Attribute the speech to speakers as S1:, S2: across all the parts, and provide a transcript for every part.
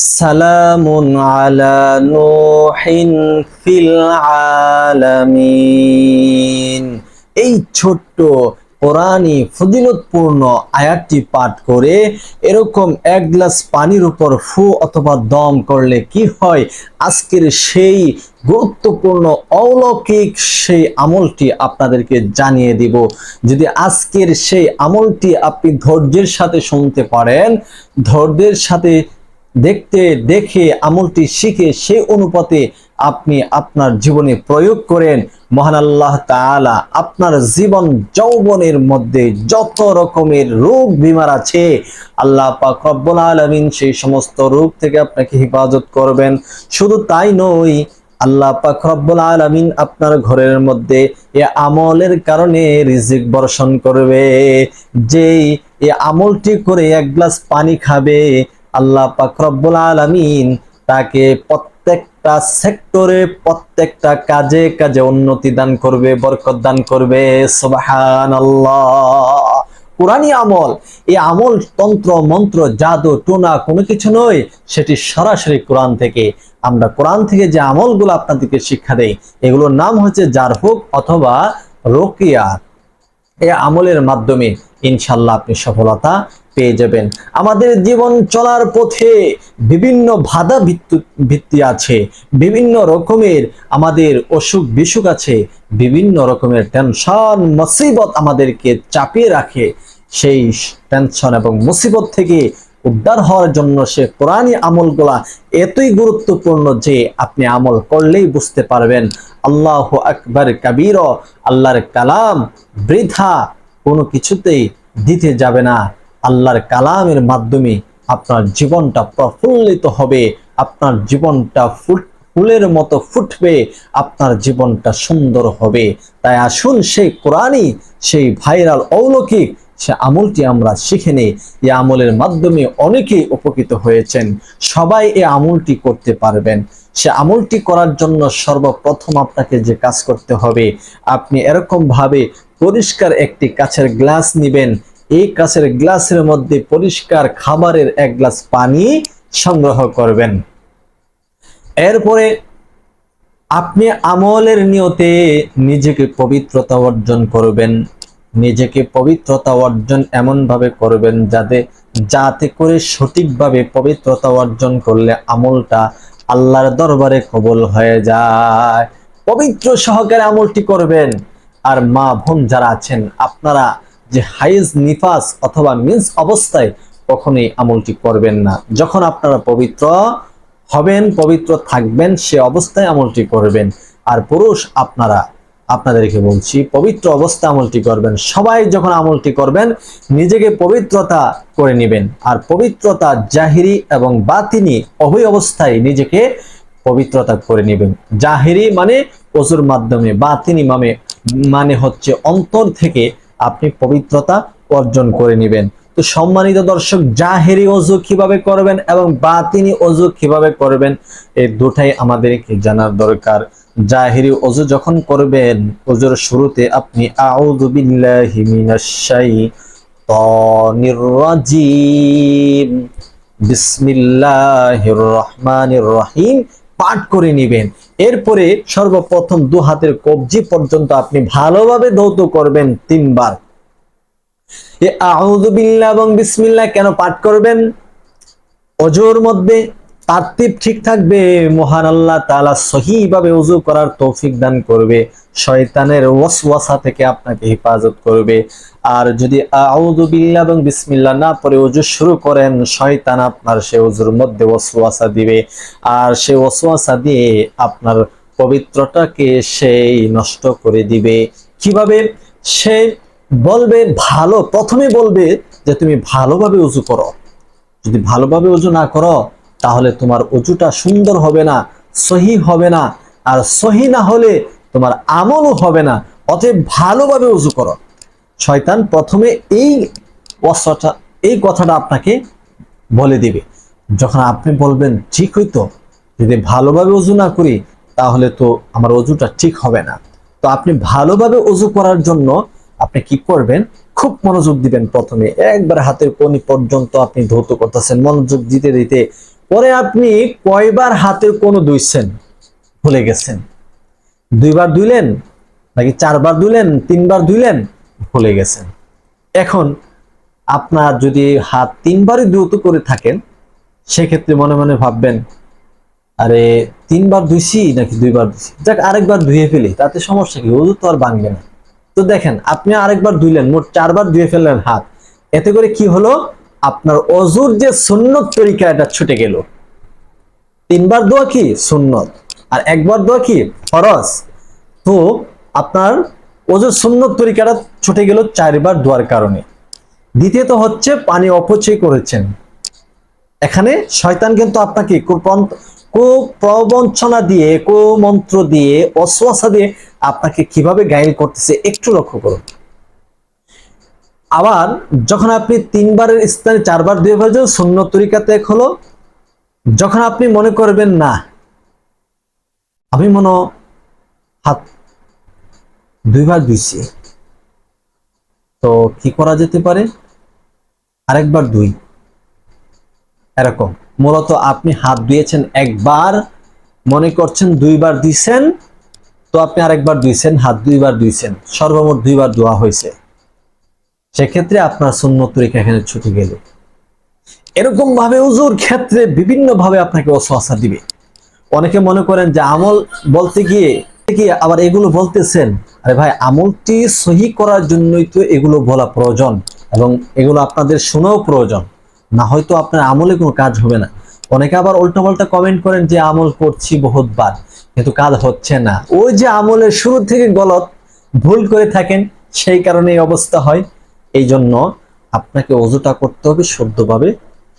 S1: সালামুন আলা নূহিন ফিল আলামিন। এই ছোট্ট কোরআনি ফজিলতপূর্ণ আয়াতটি পাঠ করে এরকম এক গ্লাস পানির উপর ফু অথবা দম করলে কি হয়? আজকের সেই গুরুত্বপূর্ণ অলৌকিক সেই আমলটি আপনাদেরকে জানিয়ে দিব। যদি আজকের সেই আমলটি আপনি ধৈর্যের সাথে শুনতে পারেন, ধৈর্যের সাথে দেখতে, দেখে, আমলটি শিখে সে অনুপাতে আপনি আপনার জীবনে প্রয়োগ করেন। মহান আল্লাহ তাআলা আপনার জীবন যৌবনের মধ্যে যত রকমের রোগ, বিমার আছে, আল্লাহ পাক রব্বুল আলামিন সেই সমস্ত রোগ থেকে আপনাকে হেফাজত করবেন। শুধু তাই নয়, আল্লাহ পাক রব্বুল আলামিন আপনার ঘরের মধ্যে এ আমলের কারণে রিজিক বর্ষণ করবে। যেই এ আমলটি করে এক গ্লাস পানি খাবে আল্লাহ পাক রব্বুল আলামিন তাকে প্রত্যেকটা সেক্টরে, প্রত্যেকটা কাজে কাজে উন্নতি দান করবে, বরকত দান করবে। সুবহানাল্লাহ। কোরআনি আমল, এই আমল তন্ত্র, মন্ত্র, জাদু, টোনা কোনো কিছু নয়, সেটি সরাসরি কোরআন থেকে। আমরা কোরআন থেকে যে আমলগুলো আপনাদেরকে শিক্ষা দেই, এগুলোর নাম হচ্ছে জারহুক অথবা রোকিয়া। এই আমলের মাধ্যমে ইনশাল্লাহ আপনি সফলতা পেয়ে যাবেন। আমাদের জীবন চলার পথে বিভিন্ন বাধা ভিত্তু- ভিত্তি আছে, বিভিন্ন রকমের আমাদের অসুখ বিসুখ আছে, বিভিন্ন রকমের টেনশন মুসিবত আমাদেরকে চাপিয়ে রাখে। সেই টেনশন এবং মুসিবত থেকে উদ্ধার হওয়ার জন্য সে কোরআনী আমলগুলা এতই গুরুত্বপূর্ণ যে আপনি আমল করলেই বুঝতে পারবেন। আল্লাহ আকবর কাবির, আল্লাহর কালাম বৃথা, কোনো কিছুতেই দিতে যাবে না। আল্লাহর কালামের মাধ্যমে আপনার জীবনটা প্রফুল্লিত হবে, আপনার জীবনটা ফুট, ফুলের মতো ফুটবে, আপনার জীবনটা সুন্দর হবে। তাই আসুন সেই কোরআনই, সেই ভাইরাল অলৌকিক সে আমলটি আমরা শিখে নেই। এই আমলের মাধ্যমে অনেকেই উপকৃত হয়েছেন। সবাই এই আমলটি করতে পারবেন। সে আমলটি করার জন্য সর্বপ্রথম আপনাকে যে কাজ করতে হবে, আপনি এরকম ভাবে পরিষ্কার একটি কাছের গ্লাস নেবেন। এই কাছের গ্লাসের মধ্যে পরিষ্কার খাবারের এক গ্লাস পানি সংগ্রহ করবেন। এরপরে আপনি আমলের নিয়তে নিজেকে পবিত্রতা অর্জন করবেন। নিজেকে পবিত্রতা অর্জন এমন ভাবে করবেন যাতে যাতে করে সঠিকভাবে পবিত্রতা অর্জন করলে আমলটা আল্লাহর দরবারে কবুল হয়ে যায়। পবিত্র সহকারে আমলটি করবেন। আর মা বোন যারা আছেন, আপনারা যে হাইজ, নিফাস অথবা মিন্স অবস্থায় কখনোই আমলটি করবেন না। যখন আপনারা পবিত্র হবেন, পবিত্র থাকবেন, সে অবস্থায় আমলটি করবেন। আর পুরুষ, আপনারা আপনাদেরকে বলছি, পবিত্র অবস্থা আমলটি করবেন। সবাই যখন আমলটি করবেন, নিজেকে পবিত্রতা করে নেবেন। আর পবিত্রতা জাহিরি এবং বাতিনি উভয় অবস্থায় নিজেকে পবিত্রতা করে নেবেন। জাহিরি মানে অজুর মাধ্যমে, বাতিনি মানে মানে হচ্ছে অন্তর থেকে আপনি পবিত্রতা অর্জন করে নেবেন। তো সম্মানিত দর্শক, জাহেরি অজু কীভাবে করবেন এবং বাতিনি অজু কীভাবে করবেন, এই দুটাই আমাদেরকে জানার দরকার। জাহেরি অজু যখন করবেন, অজুর শুরুতে আপনি আউযু বিল্লাহি মিনাশ শাইতানির রাজিম। বিসমিল্লাহির রহমানির রহিম পাঠ করে নেবেন। এরপরে সর্বপ্রথম দু হাতের কবজি পর্যন্ত আপনি ভালোভাবে ধৌত করবেন তিনবার। এ আউযু বিল্লাহ এবং বিসমিল্লাহ কেন পাঠ করবেন? অজুর মধ্যে তারতিব ঠিক থাকবে, মহান আল্লাহ তাআলা সহিভাবে উজু করার তৌফিক দান করবে, শয়তানের ওয়াসওয়াসা থেকে আপনাকে হেফাজত করবে। আর যদি আউযু বিল্লাহ এবং বিসমিল্লাহ না পড়ে উজু শুরু করেন, শয়তান আপনার সে উজুর মধ্যে ওয়াসওয়াসা দিবে। আর সে ওয়াসওয়াসা দিয়ে আপনার পবিত্রটাকে সেই নষ্ট করে দিবে। কীভাবে? সে বলবে ভালো, প্রথমে বলবে যে তুমি ভালোভাবে উজু করো। যদি ভালোভাবে উজু না করো তাহলে তোমার উজুটা সুন্দর হবে না, সহি হবে না, আর সহি না হলে তোমার আমলও হবে না। অতএব ভালোভাবে উজু করো। শয়তান প্রথমে এই অস্ত্রটা এই কথাটা আপনাকে বলে দিবে। যখন আপনি বলবেন, ঠিক হইতো, যদি ভালোভাবে উজু না করি, তাহলে তো আমার অজুটা ঠিক হবে না। তো আপনি ভালোভাবে অজু করার জন্য আপনি কি করবেন? খুব মনোযোগ দিবেন প্রথমে। একবার হাতের কোনি পর্যন্ত আপনি ধৌত করতেছেন। মনোযোগ দিতে দিতে পরে আপনি কয়বার হাতে কোনো ধুইছেন? ভুলে গেছেন। দুইবার ধুইলেন নাকি চারবার ধুইলেন, তিনবার ধুইলেন, ভুলে গেছেন। এখন আপনার যদি হাত তিনবারই দ্রুত করে থাকেন, সেক্ষেত্রে মনে মনে ভাববেন, আরে তিনবার ধুইছি নাকি দুইবার ধুইছি? যাক, আরেকবার ধুয়ে ফেলি, তাতে সমস্যা কি? ওজু তো আর ভাঙবে না। তো দেখেন, আপনি আরেকবার ধুইলেন, মোট চারবার ধুয়ে ফেললেন হাত। এতে করে কি হলো? আপনার অজুর যে সুন্নত তরিকা এটা ছুটে গেল। তিনবার দোয়া কি? সুন্নত। আর একবার দোয়া কি? ফরজ। তো আপনার অজুর সুন্নত তরিকাটা ছুটে গেল চারবার দোয়ার কারণে। দ্বিতীয়ত হচ্ছে পানি অপচয় করেছেন। এখানে শয়তান কিন্তু আপনাকে কুপ্রন- কুপ্রবঞ্চনা দিয়ে, কুমন্ত্র দিয়ে, অশ্বাসা দিয়ে আপনাকে কীভাবে গাইল করতেছে একটু লক্ষ্য করুন। আবার যখন আপনি তিনবারের স্থানে, চারবার দিয়ে ফেলছেন শূন্য তরিকাতে এক হলো, যখন আপনি মনে করবেন, না, আমি মনে হাত দুইবার ধুইছি তো কি করা যেতে পারে? আরেকবার দুই। এরকম। মূলত আপনি হাত ধুয়েছেন একবার, মনে করছেন দুইবার দিছেন তো আপনি আরেকবার ধুইছেন হাত দুইবার ধুইছেন সর্বমোট দুইবার ধোয়া হয়েছে। সেক্ষেত্রে আপনার সুন্নত তরিকা এখানে ছুটে গেল। এরকম ভাবে উজুর ক্ষেত্রে বিভিন্ন ভাবে আপনাকে অসহাসা দিবে। অনেকে মনে করেন যে আমল বলতে গিয়ে কি আবার এগুলো বলতেছেন, আরে ভাই আমলটি সহি করার জন্যই তো এগুলো বলা প্রয়োজন এবং এগুলো আপনাদের শোনাও প্রয়োজন। না হয়তো আপনার আমলে কোনো কাজ হবে না। অনেকে আবার উল্টাপাল্টা কমেন্ট করেন যে আমল করছি বহুতবার, কিন্তু কাজ হচ্ছে না। ওই যে আমলের শুরু থেকে গলত ভুল করে থাকেন, সেই কারণে এই অবস্থা হয়। এই জন্য আপনাকে অজুটা করতে হবে শুদ্ধভাবে,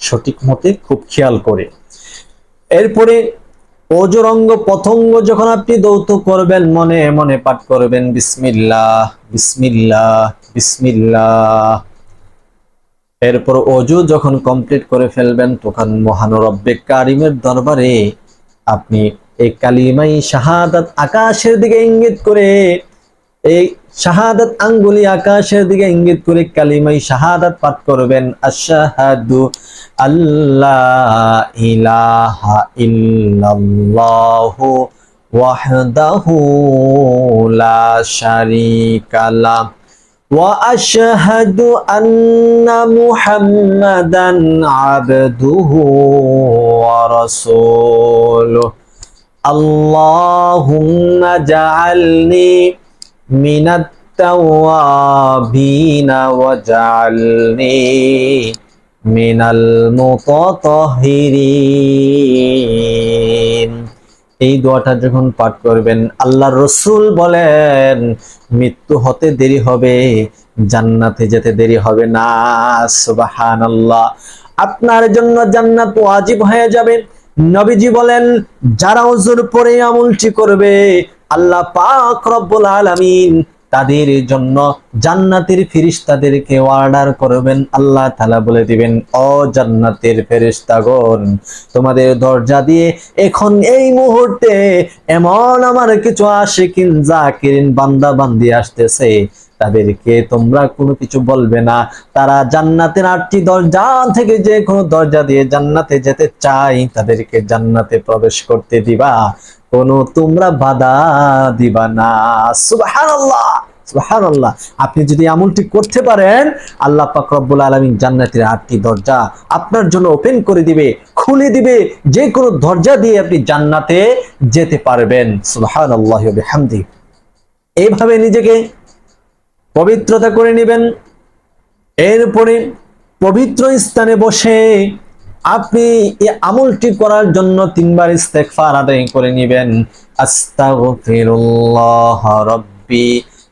S1: সঠিক মতে খুব খেয়াল করে। এরপরে অজরঙ্গ পতঙ্গ যখন আপনি দৌত করবেন, মনে মনে পাঠ করবেন, বিসমিল্লাহ বিসমিল্লাহ বিসমিল্লাহ। এরপর অজু যখন কমপ্লিট করে ফেলবেন, তখন মহানরব্বে কারিমের দরবারে আপনি এই কালিমাই শাহাদাত আকাশের দিকে ইঙ্গিত করে, এই শাহাদাত আঙ্গুলি আকাশের দিকে ইঙ্গিত করে কালিমাই শাহাদাত পাঠ করবেন। আশাহাদু আল্লাহ ইলাহা ইল্লাল্লাহু ওয়াহদাহু লা শারীকা লা ওয়া আশহাদু আন্না মুহাম্মাদান আবদুহু ওয়া রাসূলুহু। আল্লাহুম্মা من التوابين واجعلني من المتطهرين এই দোয়াটা যখন পাঠ করবেন আল্লাহ রসুল বলেন মৃত্যু হতে দেরি হবে জান্নাতে যেতে দেরি হবে না সুবাহান আল্লাহ আপনার জন্য জান্নাত ওয়াজিব হয়ে যাবে নবীজি বলেন যারা ওজুর পরে আমলটি করবে আল্লাহ পাক রব্বুল আলামিন তাদের জন্য জান্নাতের ফেরেশতাদেরকে অর্ডার করবেন, আল্লাহ তালা বলে দিবেন, ও জান্নাতের ফেরেশতাগণ তোমাদের দরজা দিয়ে এখন এই মুহূর্তে এমন আমার কিছু আশিকিন, জাকিরিন বান্দা বান্দি আসতেছে, তাদেরকে তোমরা কোনো কিছু বলবে না। তারা জান্নাতের আটটি দরজা থেকে যে কোনো দরজা দিয়ে জান্নাতে যেতে চাই তাদেরকে জান্নাতে প্রবেশ করতে দিবা। কোনো তোমরা বাধা দিবা না। সুবহানাল্লাহ। সুবহানাল্লাহ। আপনি যদি আমলটি করতে পারেন, আল্লাহ পাক রব্বুল আলামিন জান্নাতের আটটি দরজা আপনার জন্য ওপেন করে দিবে, খুলে দিবে যে কোনো দরজা দিয়ে আপনি জান্নাতে যেতে পারবেন। সুবহানাল্লাহি ওয়া বিহামদি এইভাবে নিজেকে পবিত্রতা করে নেবেন। এরপরে পবিত্র স্থানে বসে আপনি আমলটি করার জন্য তিনবার ইস্তেগফার আদায় করে নেবেন। আস্তাগফিরুল্লাহ রাব্বি।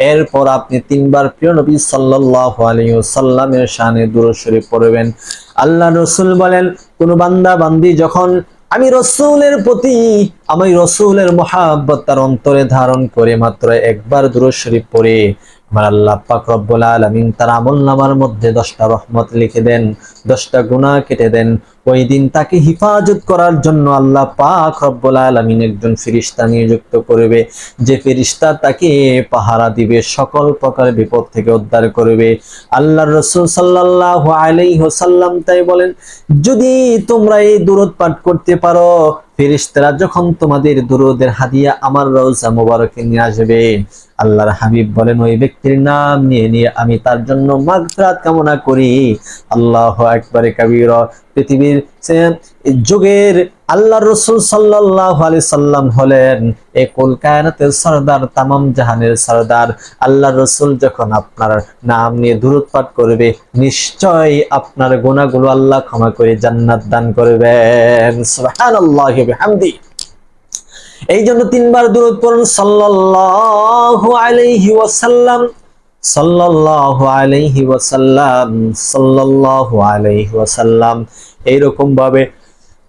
S1: এরপর আপনি তিনবার প্রিয় নবী সাল্লাল্লাহু আলাইহি ওয়াসাল্লামের শানে দুরূদ শরীফ পড়বেন। আল্লাহ রাসূল বলেন, কোন বান্দা, বান্দি যখন আমি রসুলের প্রতি, আমি রসুলের মহাব্বত তার অন্তরে ধারণ করে মাত্র একবার দুরূদ শরীফ পড়ে আমার আল্লাহ আলামিন তার আমল নামার মধ্যে দশটা রহমত লিখে দেন, দশটা গুনাহ কেটে দেন। ওই দিন তাকে হিফাজত করার জন্য আল্লাহ আলামিন একজন ফেরেশতা নিযুক্ত করবে। যে ফেরেশতা তাকে পাহারা দিবে, সকল প্রকার বিপদ থেকে উদ্ধার করবে। আল্লাহ রসুল সাল্লাল্লাহু আলাইহি ওয়াসাল্লাম তাই বলেন, যদি তোমরা এই দুরূদ পাঠ করতে পারো, ফেরেশতারা যখন তোমাদের দুরুদের হাদিয়া আমার রওজা মোবারকে নিয়ে আসবে আল্লাহর হাবিব বলেন, ওই ব্যক্তির নাম নিয়ে নিয়ে আমি তার জন্য মাগফিরাত কামনা করি। আল্লাহ একবারে কাবীর। পৃথিবীর যুগের আল্লাহ রসুল সাল্লাল্লাহু আলি সাল্লাম হলেন এ কলকায়নাতের সর্দার, তামাম জাহানের সরদার। আল্লাহ রসুল যখন আপনার নাম নিয়ে দূরত পাঠ করবে নিশ্চয় আপনার গুণাগুলো আল্লাহ ক্ষমা করে জান্নাত দান করবেন। সুবহানাল্লাহি বিহামদি। এই জন্য তিনবার দূরত পড়ুন, সাল্লাল্লাহু আলাইহি ওয়াসাল্লাম, সাল্লাল্লাহু আলাইহি ওয়াসাল্লাম, সাল্লাল্লাহু আলাইহি ওয়াসাল্লাম। এইরকম ভাবে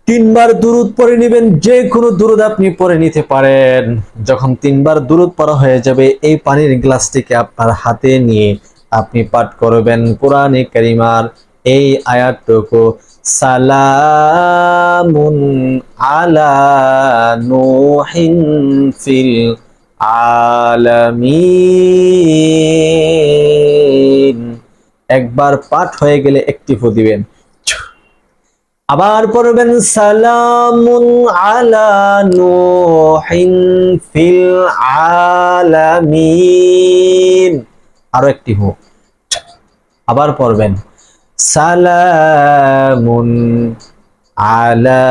S1: তিনবার দুরুদ পড়ে নেবেন, যে কোনো দুরুদ আপনি পড়ে নিতে পারেন। যখন তিনবার দুরুদ পড়া হয়ে যাবে, এই পানির গ্লাসটিকে আপনার হাতে নিয়ে আপনি পাঠ করবেন। কোরআনে কারিমার এই আয়াতটুকু সালামুন আলা নূহিন ফিল আলামিন। একবার পাঠ হয়ে গেলে একটি ফু দিবেন। আবার পড়বেন, সালামুন আলা নূহিন ফিল আলামিন। আরও একটি হো। আবার পড়বেন সালামুন আলা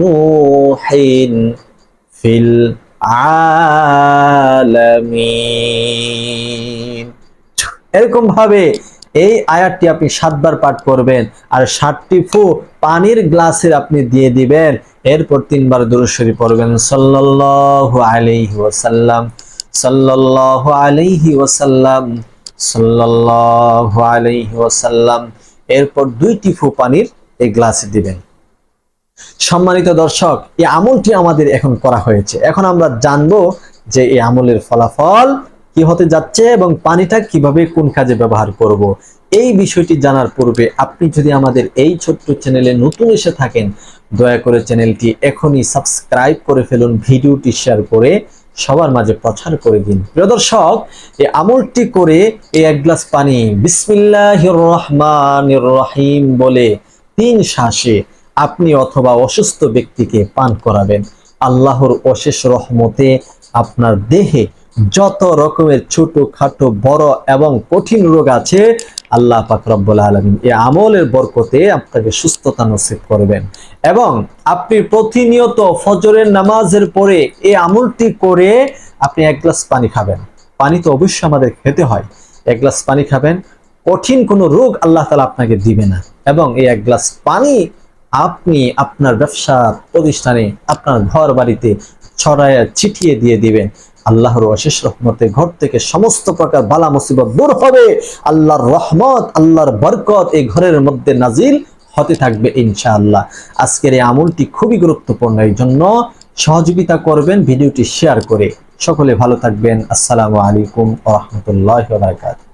S1: নূহিন ফিল আলামিন। এরকম ভাবে এই আয়াতটি আপনি সাতবার পাঠ করবেন আর সাতটি ফু পানির গ্লাসের আপনি দিয়ে দিবেন। এরপর তিনবার দুরুশ্বরী পড়বেন। সাল্লাল্লাহু আলাইহি ওয়াসাল্লাম। সাল্লাল্লাহু আলাইহি ওয়াসাল্লাম। সাল্লাল্লাহু এরপর দুইটি ফু পানির এই গ্লাসে দিবেন সম্মানিত দর্শক, এই আমলটি আমাদের এখন করা হয়েছে এখন আমরা জানব যে এই আমলের ফলাফল কি হতে যাচ্ছে এবং পানিটা কীভাবে কোন কাজে ব্যবহার করব। এই বিষয়টি জানার পূর্বে আপনি যদি আমাদের এই ছোট্ট চ্যানেলে নতুন এসে থাকেন, দয়া করে চ্যানেলটি এখনই সাবস্ক্রাইব করে ফেলুন, ভিডিওটি শেয়ার করে সবার মাঝে প্রচার করে দিন। প্রিয় দর্শক, এই আমলটি করে এই এক গ্লাস পানি বিসমিল্লাহির রহমানির রহিম বলে তিন শ্বাসে আপনি অথবা অসুস্থ ব্যক্তিকে পান করাবেন। আল্লাহর অশেষ রহমতে আপনার দেহে যত রকমের ছোট খাটো বড় এবং কঠিন রোগ আছে আল্লাহ পাক রব্বুল আলমিন এই আমলের বরকতে আপনাকে সুস্থতা নসিব করবেন। এবং আপনি প্রতিনিয়ত ফজরের নামাজের পরে এই আমলটি করে আপনি এক গ্লাস পানি খাবেন। পানি তো অবশ্যই আমাদের খেতে হয়। এক গ্লাস পানি খাবেন, কঠিন কোনো রোগ আল্লাহ তালা আপনাকে দিবে না। এবং এই এক গ্লাস পানি আপনি আপনার ব্যবসা প্রতিষ্ঠানে, আপনার ঘর বাড়িতে ছড়ায় ছিটিয়ে দিয়ে দিবেন। আল্লাহর অশেষ রহমতে ঘর থেকে সমস্ত প্রকার বালা মুসিবত দূর হবে। আল্লাহর রহমত, আল্লাহর বরকত এই ঘরের মধ্যে নাজিল হতে থাকবে ইনশাআল্লাহ। আজকের এই আমলটি খুবই গুরুত্বপূর্ণ। এই জন্য সহযোগিতা করবেন, ভিডিওটি শেয়ার করে। সকলে ভালো থাকবেন। আসসালামু আলাইকুম রহমতুল্লাহ বারাকাতুহু।